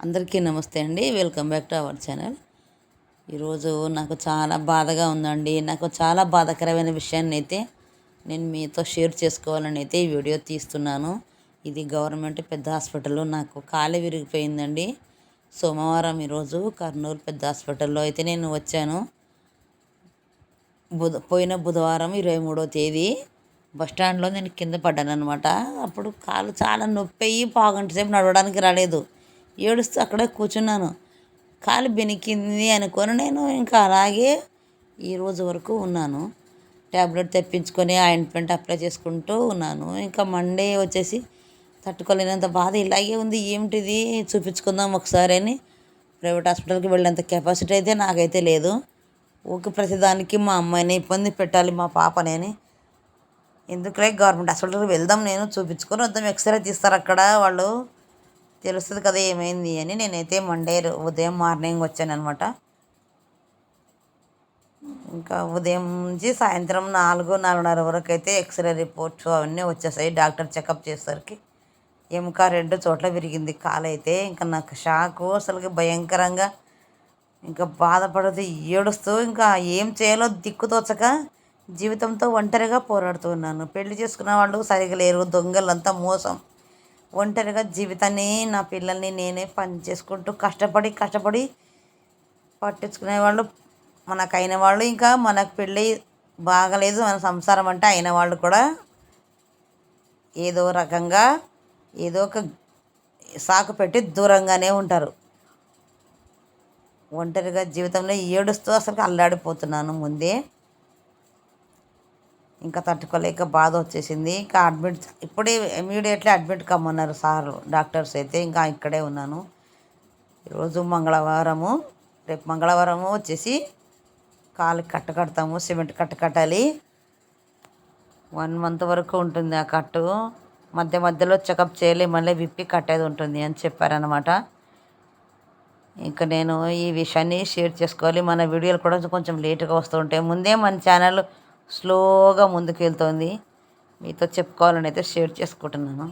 అందరికీ నమస్తే అండి. Welcome back to our channel ఈరోజు నాకు చాలా బాధగా ఉందండి. నాకు చాలా బాధాకరమైన విషయాన్ని అయితే నేను మీతో షేర్ చేసుకోవాలని అయితే ఈ వీడియో తీస్తున్నాను. ఇది గవర్నమెంట్ పెద్ద హాస్పిటల్లో నాకు కాలు విరిగిపోయిందండి. సోమవారం ఈరోజు కర్నూలు పెద్ద హాస్పిటల్లో అయితే నేను వచ్చాను. బుధ పోయిన బుధవారం ఇరవై మూడో తేదీ బస్ స్టాండ్లో నేను కింద పడ్డాను అనమాట అప్పుడు కాలు చాలా నొప్పి అయ్యి పావుగంట సేపు నడవడానికి రాలేదు. ఏడుస్తూ అక్కడే కూర్చున్నాను. కాలు బెనికింది అనుకొని నేను ఇంకా అలాగే ఈ రోజు వరకు ఉన్నాను. ట్యాబ్లెట్ తెప్పించుకొని ఆయింట్మెంట్ అప్లై చేసుకుంటూ ఉన్నాను. ఇంకా మండే వచ్చేసి తట్టుకోలేనంత బాధ ఇలాగే ఉంది. ఏమిటిది? చూపించుకుందాం ఒకసారి అని ప్రైవేట్ హాస్పిటల్కి వెళ్ళేంత కెపాసిటీ అయితే నాకైతే లేదు. ఊరికి ప్రతిదానికి మా అమ్మాయిని ఇబ్బంది పెట్టాలి మా పాపని అని. ఎందుకులే గవర్నమెంట్ హాస్పిటల్కి వెళ్దాం నేను చూపించుకొని వద్దాం. ఎక్స్రే తీస్తారు అక్కడ వాళ్ళు. తెలుస్తుంది కదా ఏమైంది అని నేనైతే మండే ఉదయం మార్నింగ్ వచ్చాను అనమాట ఇంకా ఉదయం నుంచి సాయంత్రం నాలుగు నాలుగున్నర వరకు అయితే ఎక్స్రే రిపోర్ట్స్ అవన్నీ వచ్చేసాయి. డాక్టర్ చెకప్ చేసేసరికి ఎముక రెండు చోట్ల విరిగింది. కాలైతే ఇంకా నాకు షాకు అసలుకి భయంకరంగా ఇంకా బాధపడుతూ ఏడుస్తూ ఇంకా ఏం చేయాలో దిక్కుతోచక జీవితంతో ఒంటరిగా పోరాడుతూ ఉన్నాను. పెళ్ళి చేసుకున్న వాళ్ళు సరిగా లేరు. దొంగలంతా మోసం. ఒంటరిగా జీవితాన్ని నా పిల్లల్ని నేనే పని చేసుకుంటూ కష్టపడి కష్టపడి పట్టించుకునే వాళ్ళు మనకు అయిన వాళ్ళు. ఇంకా మనకు పెళ్ళి బాగలేదు మన సంసారం అంటే అయిన వాళ్ళు కూడా ఏదో రకంగా ఏదో ఒక సాకు పెట్టి దూరంగానే ఉంటారు. ఒంటరిగా జీవితంలో ఏడుస్తూ అసలు అల్లాడిపోతున్నాను ముందే. ఇంకా తట్టుకోలేక బాధ వచ్చేసింది. ఇంకా అడ్మిట్ ఇప్పుడే ఇమీడియట్లీ అడ్మిట్ కమ్మన్నారు సార్ డాక్టర్స్ అయితే. ఇంకా ఇక్కడే ఉన్నాను. ఈరోజు మంగళవారము. రేపు మంగళవారము వచ్చేసి కాలు కట్ట కడతాము సిమెంట్ కట్ట కట్టాలి. వన్ మంత్ వరకు ఉంటుంది ఆ కట్టు. మధ్య మధ్యలో చెకప్ చేయాలి మళ్ళీ విప్పి కట్టేది ఉంటుంది అని చెప్పారనమాట ఇంకా నేను ఈ విషయాన్ని షేర్ చేసుకోవాలి. మన వీడియోలు కూడా కొంచెం లేట్గా వస్తూ ఉంటాయి. ముందే మన ఛానల్ స్లోగా ముందుకెళ్తోంది. మీతో చెప్పుకోవాలని అయితే షేర్ చేసుకుంటున్నాను.